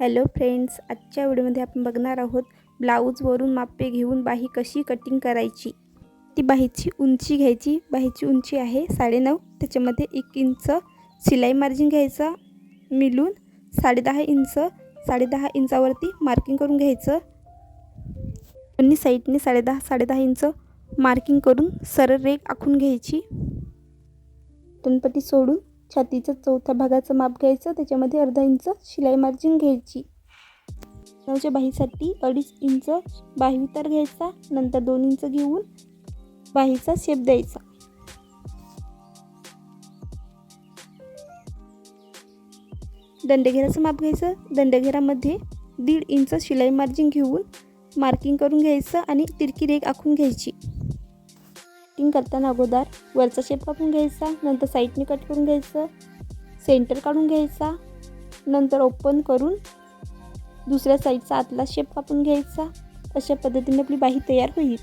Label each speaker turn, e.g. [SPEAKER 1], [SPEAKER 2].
[SPEAKER 1] Hello friends आजच्या व्हिडिओमध्ये आपण बघणार आहोत ब्लाऊजवरून मापे घेऊन बाही कशी कटिंग करायची. ती बाहीची उंची घ्यायची. बाहीची उंची आहे साडेनऊ त्याच्यामध्ये एक इंच शिलाई मार्जिन घ्यायचा मिलून साडेदहा इंच साडेदहा इंचावरती मार्किंग करून घ्यायचं. दोन्ही साईडने साडेदहा साडेदहा इंच मार्किंग करून सरळ रेग आखून घ्यायची. टनपट्टी सोडून छातीचं चौथ्या भागाचं माप घ्यायचं त्याच्यामध्ये अर्धा इंच शिलाई मार्जिन घ्यायची. नऊच्या बाहीसाठी अडीच इंच बाही उतार घ्यायचा नंतर दोन इंच घेऊन बाहीचा शेप द्यायचा. दंडघेराचं माप घ्यायचं दंडघेरामध्ये दीड इंच शिलाई मार्जिन घेऊन मार्किंग करून घ्यायचं आणि तिरकी रेख आखून घ्यायची. कटिंग करताना अगोदर वरचा शेप कापून घ्यायचा नंतर साईडने कट करून घ्यायचं सेंटर काढून घ्यायचा नंतर ओपन करून दुसऱ्या साईडचा आतला शेप कापून घ्यायचा. अशा पद्धतीने आपली बाही तयार होईल.